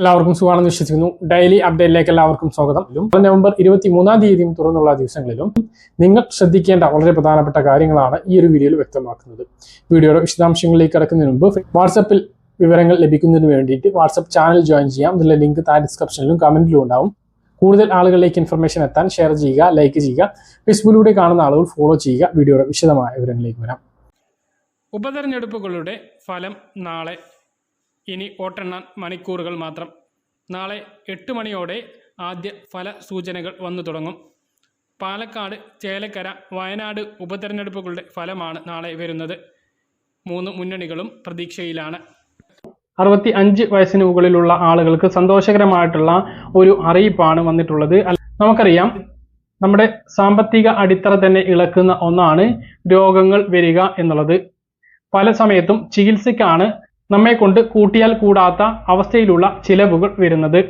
എല്ലാവർക്കും സുഖമാണെന്ന് വിശ്വസിക്കുന്നു. ഡെയിലി അപ്ഡേറ്റിലേക്ക് എല്ലാവർക്കും സ്വാഗതം. നവംബർ ഇരുപത്തി മൂന്നാം തീയതിയും തുറന്നുള്ള ദിവസങ്ങളിലും നിങ്ങൾ ശ്രദ്ധിക്കേണ്ട വളരെ പ്രധാനപ്പെട്ട കാര്യങ്ങളാണ് ഈ ഒരു വീഡിയോയിൽ വ്യക്തമാക്കുന്നത്. വീഡിയോയുടെ വിശദാംശങ്ങളിലേക്ക് കടക്കുന്നതിന് മുമ്പ് വാട്സപ്പിൽ വിവരങ്ങൾ ലഭിക്കുന്നതിന് വേണ്ടിയിട്ട് വാട്സപ്പ് ചാനൽ ജോയിൻ ചെയ്യാം. ഇതിലെ ലിങ്ക് താഴെ ഡിസ്ക്രിപ്ഷനിലും കമന്റിലും ഉണ്ടാവും. കൂടുതൽ ആളുകളിലേക്ക് ഇൻഫർമേഷൻ എത്താൻ ഷെയർ ചെയ്യുക ലൈക്ക് ചെയ്യുക ഫേസ്ബുക്കിലൂടെ കാണുന്ന ആളുകൾ ഫോളോ ചെയ്യുക. വീഡിയോയുടെ വിശദമായ വിവരങ്ങളിലേക്ക് വരാം. ഉപതെരഞ്ഞെടുപ്പുകളുടെ ഫലം നാളെ ഇനി വോട്ടെണ്ണാൻ മണിക്കൂറുകൾ മാത്രം. നാളെ എട്ട് മണിയോടെ ആദ്യ ഫല സൂചനകൾ വന്നു തുടങ്ങും. പാലക്കാട് ചേലക്കര വയനാട് ഉപതെരഞ്ഞെടുപ്പുകളുടെ ഫലമാണ് നാളെ വരുന്നത്. മൂന്ന് മുന്നണികളും പ്രതീക്ഷയിലാണ്. അറുപത്തി അഞ്ച് വയസ്സിന് മുകളിലുള്ള ആളുകൾക്ക് സന്തോഷകരമായിട്ടുള്ള ഒരു അറിയിപ്പാണ് വന്നിട്ടുള്ളത്. നമുക്കറിയാം നമ്മുടെ സാമ്പത്തിക അടിത്തറ തന്നെ ഇളക്കുന്ന ഒന്നാണ് രോഗങ്ങൾ വരിക എന്നുള്ളത്. പല സമയത്തും ചികിത്സയ്ക്കാണ് നമ്മെ കൊണ്ട് കൂട്ടിയാൽ കൂടാത്ത അവസ്ഥയിലുള്ള ചിലവുകൾ വരുന്നത്.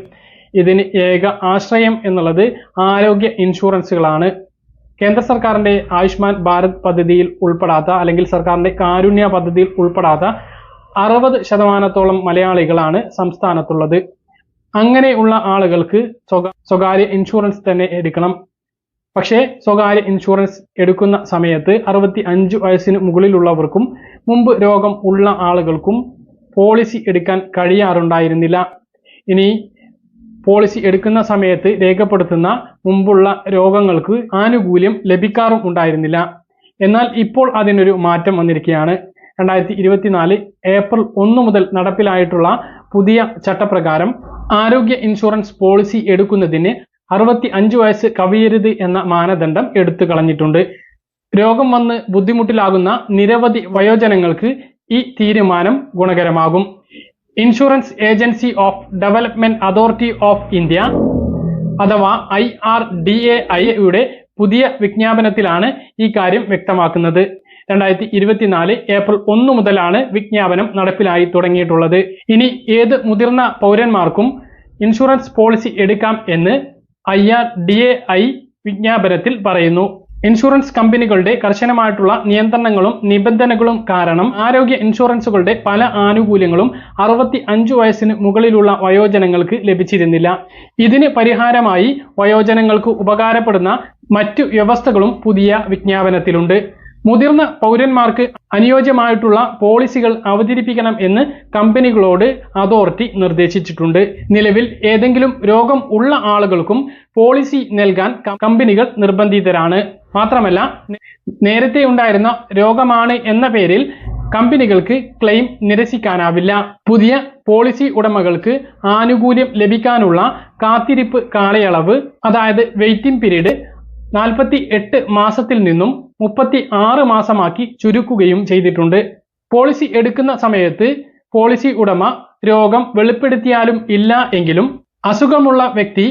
ഇതിന് ഏക ആശ്രയം എന്നുള്ളത് ആരോഗ്യ ഇൻഷുറൻസുകളാണ്. കേന്ദ്ര സർക്കാരിന്റെ ആയുഷ്മാൻ ഭാരത് പദ്ധതിയിൽ ഉൾപ്പെടാത്ത അല്ലെങ്കിൽ സർക്കാരിന്റെ കാരുണ്യ പദ്ധതിയിൽ ഉൾപ്പെടാത്ത അറുപത് ശതമാനത്തോളം മലയാളികളാണ് സംസ്ഥാനത്തുള്ളത്. അങ്ങനെയുള്ള ആളുകൾക്ക് സ്വകാര്യ ഇൻഷുറൻസ് തന്നെ എടുക്കണം. പക്ഷേ സ്വകാര്യ ഇൻഷുറൻസ് എടുക്കുന്ന സമയത്ത് അറുപത്തി അഞ്ച് വയസ്സിന് മുകളിലുള്ളവർക്കും മുമ്പ് രോഗം ഉള്ള ആളുകൾക്കും പോളിസി എടുക്കാൻ കഴിയാറുണ്ടായിരുന്നില്ല. ഇനി പോളിസി എടുക്കുന്ന സമയത്ത് രേഖപ്പെടുത്തുന്ന മുമ്പുള്ള രോഗങ്ങൾക്ക് ആനുകൂല്യം ലഭിക്കാറും ഉണ്ടായിരുന്നില്ല. എന്നാൽ ഇപ്പോൾ അതിനൊരു മാറ്റം വന്നിരിക്കുകയാണ്. രണ്ടായിരത്തി ഇരുപത്തിനാല് ഏപ്രിൽ ഒന്ന് മുതൽ നടപ്പിലായിട്ടുള്ള പുതിയ ചട്ടപ്രകാരം ആരോഗ്യ ഇൻഷുറൻസ് പോളിസി എടുക്കുന്നതിന് അറുപത്തി അഞ്ച് വയസ്സ് കവിയരുത് എന്ന മാനദണ്ഡം എടുത്തു കളഞ്ഞിട്ടുണ്ട്. രോഗം വന്ന് ബുദ്ധിമുട്ടിലാകുന്ന നിരവധി വയോജനങ്ങൾക്ക് ഈ തീരുമാനം ഗുണകരമാകും. Insurance agency of development authority of India അഥവാ ഐ ആർ ഡി എ ഐയുടെ പുതിയ വിജ്ഞാപനത്തിലാണ് ഈ കാര്യം വ്യക്തമാക്കുന്നത്. രണ്ടായിരത്തി ഇരുപത്തിനാല് ഏപ്രിൽ ഒന്ന് മുതലാണ് വിജ്ഞാപനം നടപ്പിലായി തുടങ്ങിയിട്ടുള്ളത്. ഇനി ഏത് മുതിർന്ന പൗരന്മാർക്കും ഇൻഷുറൻസ് പോളിസി എടുക്കാം എന്ന് I R D A I വിജ്ഞാപനത്തിൽ പറയുന്നു. ഇൻഷുറൻസ് കമ്പനികളുടെ കർശനമായിട്ടുള്ള നിയന്ത്രണങ്ങളും നിബന്ധനകളും കാരണം ആരോഗ്യ ഇൻഷുറൻസുകളുടെ പല ആനുകൂല്യങ്ങളും അറുപത്തി അഞ്ചു വയസ്സിന് മുകളിലുള്ള വയോജനങ്ങൾക്ക് ലഭിച്ചിരുന്നില്ല. ഇതിന് പരിഹാരമായി വയോജനങ്ങൾക്ക് ഉപകാരപ്പെടുന്ന മറ്റു വ്യവസ്ഥകളും പുതിയ വിജ്ഞാപനത്തിലുണ്ട്. മുതിർന്ന പൗരന്മാർക്ക് അനുയോജ്യമായിട്ടുള്ള പോളിസികൾ അവതരിപ്പിക്കണം എന്ന് കമ്പനികളോട് അതോറിറ്റി നിർദ്ദേശിച്ചിട്ടുണ്ട്. നിലവിൽ ഏതെങ്കിലും രോഗം ഉള്ള ആളുകൾക്കും പോളിസി നൽകാൻ കമ്പനികൾ നിർബന്ധിതരാണ്. മാത്രമല്ല നേരത്തെ ഉണ്ടായിരുന്ന രോഗമാണ് എന്ന പേരിൽ കമ്പനികൾക്ക് ക്ലെയിം നിരസിക്കാനാവില്ല. പുതിയ പോളിസി ഉടമകൾക്ക് ആനുകൂല്യം ലഭിക്കാനുള്ള കാത്തിരിപ്പ് കാലയളവ് അതായത് വെയിറ്റിംഗ് പീരീഡ് നാൽപ്പത്തി എട്ട് മാസത്തിൽ നിന്നും മുപ്പത്തി ആറ് മാസമാക്കി ചുരുക്കുകയും ചെയ്തിട്ടുണ്ട്. പോളിസി എടുക്കുന്ന സമയത്ത് പോളിസി ഉടമ രോഗം വെളിപ്പെടുത്തിയാലും ഇല്ല എങ്കിലും അസുഖമുള്ള വ്യക്തി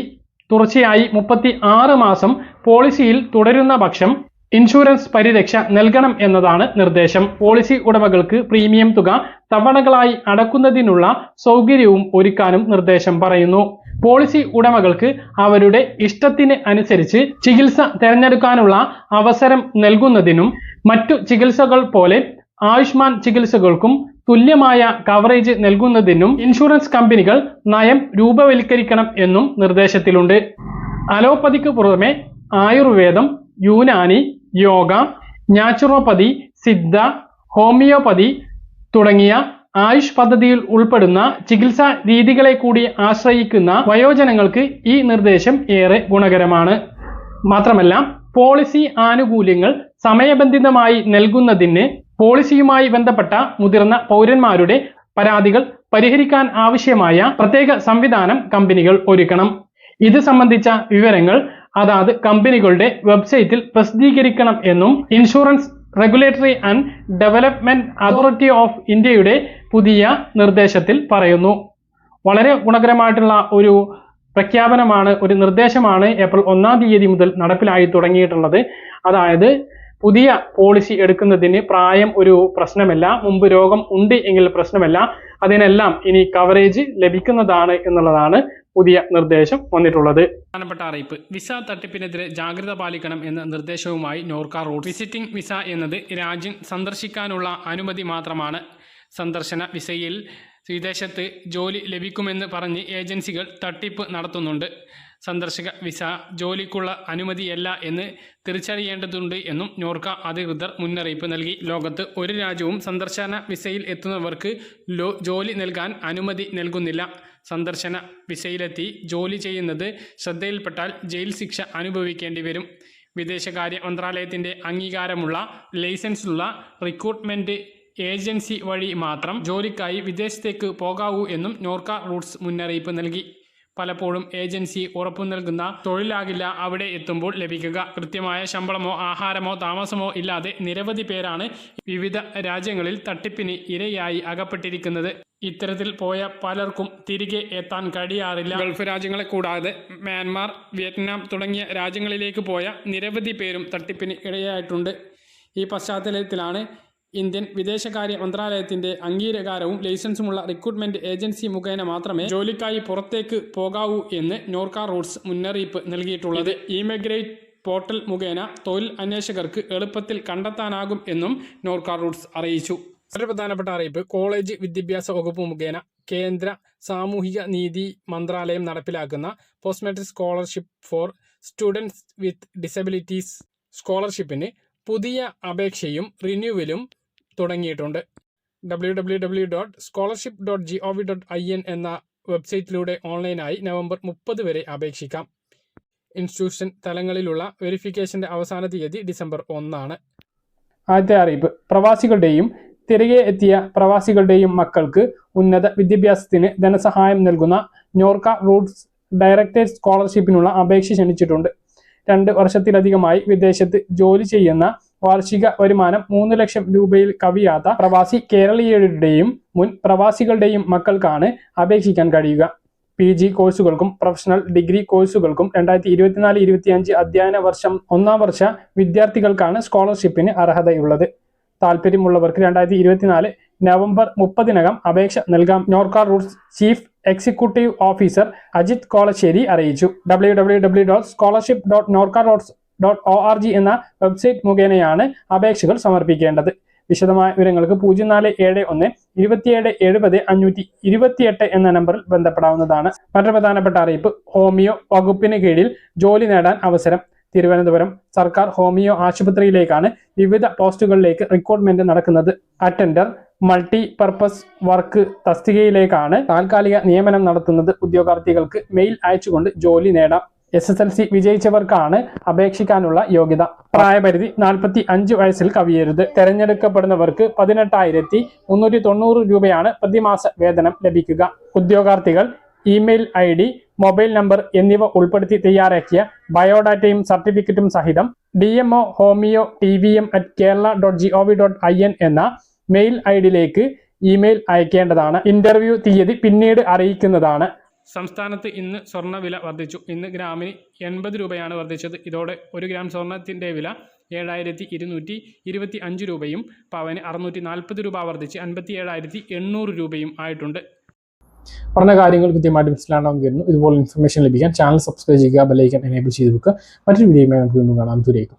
തുടർച്ചയായി മുപ്പത്തി ആറ് മാസം പോളിസിയിൽ തുടരുന്ന പക്ഷം ഇൻഷുറൻസ് പരിരക്ഷ നൽകണം എന്നതാണ് നിർദ്ദേശം. പോളിസി ഉടമകൾക്ക് പ്രീമിയം തുക തവണകളായി അടക്കുന്നതിനുള്ള സൗകര്യവും ഒരുക്കാനും നിർദ്ദേശം പറയുന്നു. പോളിസി ഉടമകൾക്ക് അവരുടെ ഇഷ്ടത്തിന് അനുസരിച്ച് ചികിത്സ തിരഞ്ഞെടുക്കാനുള്ള അവസരം നൽകുന്നതിനും മറ്റു ചികിത്സകൾ പോലെ ആയുഷ്മാൻ ചികിത്സകൾക്കും തുല്യമായ കവറേജ് നൽകുന്നതിനും ഇൻഷുറൻസ് കമ്പനികൾ നയം രൂപവൽക്കരിക്കണം എന്നും നിർദ്ദേശത്തിലുണ്ട്. അലോപ്പതിക്ക് പുറമെ ആയുർവേദം യൂനാനി യോഗ നാച്ചുറോപ്പതി സിദ്ധ ഹോമിയോപ്പതി തുടങ്ങിയ ആയുഷ് പദ്ധതിയിൽ ഉൾപ്പെടുന്ന ചികിത്സാ രീതികളെ കൂടി ആശ്രയിക്കുന്ന വയോജനങ്ങൾക്ക് ഈ നിർദ്ദേശം ഏറെ ഗുണകരമാണ്. മാത്രമല്ല പോളിസി ആനുകൂല്യങ്ങൾ സമയബന്ധിതമായി നൽകുന്നതിന് പോളിസിയുമായി ബന്ധപ്പെട്ട മുതിർന്ന പൗരന്മാരുടെ പരാതികൾ പരിഹരിക്കാൻ ആവശ്യമായ പ്രത്യേക സംവിധാനം കമ്പനികൾ ഒരുക്കണം. ഇത് സംബന്ധിച്ച വിവരങ്ങൾ അതാത് കമ്പനികളുടെ വെബ്സൈറ്റിൽ പ്രസിദ്ധീകരിക്കണം എന്നും insurance regulatory and development authority of ഇന്ത്യയുടെ പുതിയ നിർദ്ദേശത്തിൽ പറയുന്നു. വളരെ ഗുണകരമായിട്ടുള്ള ഒരു പ്രഖ്യാപനമാണ് ഒരു നിർദ്ദേശമാണ് ഏപ്രിൽ ഒന്നാം തീയതി മുതൽ നടപ്പിലായി തുടങ്ങിയിട്ടുള്ളത്. അതായത് പുതിയ പോളിസി എടുക്കുന്നതിന് പ്രായം ഒരു പ്രശ്നമല്ല മുമ്പ് രോഗം ഉണ്ട് എങ്കിൽ പ്രശ്നമല്ല അതിനെല്ലാം ഇനി കവറേജ് ലഭിക്കുന്നതാണ് എന്നുള്ളതാണ് പുതിയ നിർദ്ദേശം വന്നിട്ടുള്ളത്. പ്രധാനപ്പെട്ട അറിയിപ്പ്. വിസ തട്ടിപ്പിനെതിരെ ജാഗ്രത പാലിക്കണം എന്ന നിർദ്ദേശവുമായി നോർക്ക റൂട്ട്. വിസിറ്റിംഗ് വിസ എന്നത് രാജ്യം സന്ദർശിക്കാനുള്ള അനുമതി മാത്രമാണ്. സന്ദർശന വിസയിൽ വിദേശത്ത് ജോലി ലഭിക്കുമെന്ന് പറഞ്ഞ് ഏജൻസികൾ തട്ടിപ്പ് നടത്തുന്നുണ്ട്. സന്ദർശക വിസ ജോലിക്കുള്ള അനുമതിയല്ല എന്ന് തിരിച്ചറിയേണ്ടതുണ്ട് എന്നും നോർക്ക അധികൃതർ മുന്നറിയിപ്പ് നൽകി. ലോകത്ത് ഒരു രാജ്യവും സന്ദർശന വിസയിൽ എത്തുന്നവർക്ക് ജോലി നൽകാൻ അനുമതി നൽകുന്നില്ല. സന്ദർശന വിസയിലെത്തി ജോലി ചെയ്യുന്നത് ശ്രദ്ധയിൽപ്പെട്ടാൽ ജയിൽ ശിക്ഷ അനുഭവിക്കേണ്ടി വരും. വിദേശകാര്യ മന്ത്രാലയത്തിന്റെ അംഗീകാരമുള്ള ലൈസൻസുള്ള റിക്രൂട്ട്മെന്റ് ഏജൻസി വഴി മാത്രം ജോലിക്കായി വിദേശത്തേക്ക് പോകാവൂ എന്നും നോർക്ക റൂട്ട്സ് മുന്നറിയിപ്പ് നൽകി. പലപ്പോഴും ഏജൻസി ഉറപ്പു നൽകുന്ന തൊഴിലാകില്ല അവിടെ എത്തുമ്പോൾ ലഭിക്കുക. കൃത്യമായ ശമ്പളമോ ആഹാരമോ താമസമോ ഇല്ലാതെ നിരവധി പേരാണ് വിവിധ രാജ്യങ്ങളിൽ തട്ടിപ്പിന് ഇരയായി അകപ്പെട്ടിരിക്കുന്നത്. ഇത്തരത്തിൽ പോയ പലർക്കും തിരികെ എത്താൻ കഴിയാറില്ല. ഗൾഫ് രാജ്യങ്ങളെ കൂടാതെ മ്യാൻമാർ വിയറ്റ്നാം തുടങ്ങിയ രാജ്യങ്ങളിലേക്ക് പോയ നിരവധി പേരും തട്ടിപ്പിന് ഇടയായിട്ടുണ്ട് ഈ പശ്ചാത്തലത്തിലാണ് ഇന്ത്യൻ വിദേശകാര്യ മന്ത്രാലയത്തിന്റെ അംഗീകാരവും ലൈസൻസുമുള്ള റിക്രൂട്ട്മെന്റ് ഏജൻസി മുഖേന മാത്രമേ ജോലിക്കായി പുറത്തേക്ക് പോകാവൂ എന്ന് നോർക്ക റൂട്ട്സ് മുന്നറിയിപ്പ് നൽകിയിട്ടുള്ളത്. ഇമിഗ്രേറ്റ് പോർട്ടൽ മുഖേന തൊഴിൽ അന്വേഷകർക്ക് എളുപ്പത്തിൽ കണ്ടെത്താനാകും എന്നും നോർക്ക റൂട്ട്സ് അറിയിച്ചു. വളരെ പ്രധാനപ്പെട്ട അറിയിപ്പ് കോളേജ് വിദ്യാഭ്യാസ വകുപ്പ് മുഖേന കേന്ദ്ര സാമൂഹിക നീതി മന്ത്രാലയം നടപ്പിലാക്കുന്ന post matric scholarship for students with disabilities സ്കോളർഷിപ്പിന് പുതിയ അപേക്ഷയും റിന്യൂവലും തുടങ്ങിയിട്ടുണ്ട്. W W W dot scholarship dot G O V dot I N എന്ന വെബ്സൈറ്റിലൂടെ ഓൺലൈനായി നവംബർ മുപ്പത് വരെ അപേക്ഷിക്കാം. ഇൻസ്റ്റിറ്റ്യൂഷൻ തലങ്ങളിലുള്ള വെരിഫിക്കേഷന്റെ അവസാന തീയതി ഡിസംബർ ഒന്നാണ്. ആദ്യത്തെ അറിയിപ്പ്. പ്രവാസികളുടെയും തിരികെ എത്തിയ പ്രവാസികളുടെയും മക്കൾക്ക് ഉന്നത വിദ്യാഭ്യാസത്തിന് ധനസഹായം നൽകുന്ന നോർക്ക റൂട്ട്സ് ഡയറക്ടേറ്റ് സ്കോളർഷിപ്പിനുള്ള അപേക്ഷ ക്ഷണിച്ചിട്ടുണ്ട്. രണ്ട് വർഷത്തിലധികമായി വിദേശത്ത് ജോലി ചെയ്യുന്ന വാർഷിക വരുമാനം മൂന്ന് ലക്ഷം രൂപയിൽ കവിയാത്ത പ്രവാസി കേരളീയരുടെയും മുൻ പ്രവാസികളുടെയും മക്കൾക്കാണ് അപേക്ഷിക്കാൻ കഴിയുക. പി ജി കോഴ്സുകൾക്കും പ്രൊഫഷണൽ ഡിഗ്രി കോഴ്സുകൾക്കും രണ്ടായിരത്തി ഇരുപത്തിനാല് ഇരുപത്തിയഞ്ച് അധ്യയന വർഷം ഒന്നാം വർഷ വിദ്യാർത്ഥികൾക്കാണ് സ്കോളർഷിപ്പിന് അർഹതയുള്ളത്. താല്പര്യമുള്ളവർക്ക് രണ്ടായിരത്തി ഇരുപത്തിനാല് നവംബർ മുപ്പതിനകം അപേക്ഷ നൽകാം. NORKA roots chief executive officer Ajith Kolassery അറിയിച്ചു. W W W dot scholarship dot NORKA roots dot O R G എന്ന വെബ്സൈറ്റ് മുഖേനയാണ് അപേക്ഷകൾ സമർപ്പിക്കേണ്ടത്. വിശദമായ വിവരങ്ങൾക്ക് പൂജ്യം നാല് ഏഴ് ഒന്ന് ഇരുപത്തിയേഴ് എഴുപത് അഞ്ഞൂറ്റി ഇരുപത്തിയെട്ട് എന്ന നമ്പറിൽ ബന്ധപ്പെടാവുന്നതാണ്. മറ്റൊരു പ്രധാനപ്പെട്ട അറിയിപ്പ് ഹോമിയോ വകുപ്പിന് കീഴിൽ ജോലി നേടാൻ അവസരം. തിരുവനന്തപുരം സർക്കാർ ഹോമിയോ ആശുപത്രിയിലേക്കാണ് വിവിധ പോസ്റ്റുകളിലേക്ക് റിക്രൂട്ട്മെന്റ് നടക്കുന്നത്. അറ്റൻഡർ മൾട്ടി പർപ്പസ് വർക്ക് തസ്തികയിലേക്കാണ് താൽക്കാലിക നിയമനം നടത്തുന്നത്. ഉദ്യോഗാർത്ഥികൾക്ക് മെയിൽ അയച്ചുകൊണ്ട് ജോലി നേടാം. എസ് എസ് എൽ സി വിജയിച്ചവർക്കാണ് അപേക്ഷിക്കാനുള്ള യോഗ്യത. പ്രായപരിധി നാൽപ്പത്തി അഞ്ച് വയസ്സിൽ കവിയരുത്. തെരഞ്ഞെടുക്കപ്പെടുന്നവർക്ക് പതിനെട്ടായിരത്തി മുന്നൂറ്റി തൊണ്ണൂറ് രൂപയാണ് പ്രതിമാസ വേതനം ലഭിക്കുക. ഉദ്യോഗാർത്ഥികൾ email I D mobile number എന്നിവ ഉൾപ്പെടുത്തി തയ്യാറാക്കിയ ബയോഡാറ്റയും സർട്ടിഫിക്കറ്റും സഹിതം D M O homeo T V M at Kerala dot G O V dot I N എന്ന മെയിൽ ഐ ഡിയിലേക്ക് ഇമെയിൽ അയക്കേണ്ടതാണ്. ഇന്റർവ്യൂ തീയതി പിന്നീട് അറിയിക്കുന്നതാണ്. സംസ്ഥാനത്ത് ഇന്ന് സ്വർണവില വർദ്ധിച്ചു. ഇന്ന് ഗ്രാമിന് എൺപത് രൂപയാണ് വർദ്ധിച്ചത്. ഇതോടെ ഒരു ഗ്രാം സ്വർണത്തിന്റെ വില ഏഴായിരത്തി ഇരുന്നൂറ്റി ഇരുപത്തി അഞ്ച് രൂപയും പവന് അറുന്നൂറ്റി നാൽപ്പത് രൂപ വർദ്ധിച്ച് അൻപത്തി ഏഴായിരത്തി എണ്ണൂറ് രൂപയും ആയിട്ടുണ്ട്. പറഞ്ഞ കാര്യങ്ങൾ കൃത്യമായിട്ട് മനസ്സിലാണെന്ന് കരുതുന്നു. ഇതുപോലെ ഇൻഫർമേഷൻ ലഭിക്കാൻ ചാനൽ സബ്സ്ക്രൈബ് ചെയ്യുക ബെലൈക്കൻ എനേബിൾ ചെയ്ത് വെക്കുക. മറ്റൊരു വീഡിയോയുമായി നമുക്ക് വീണ്ടും കാണാം. ദൂരേക്കും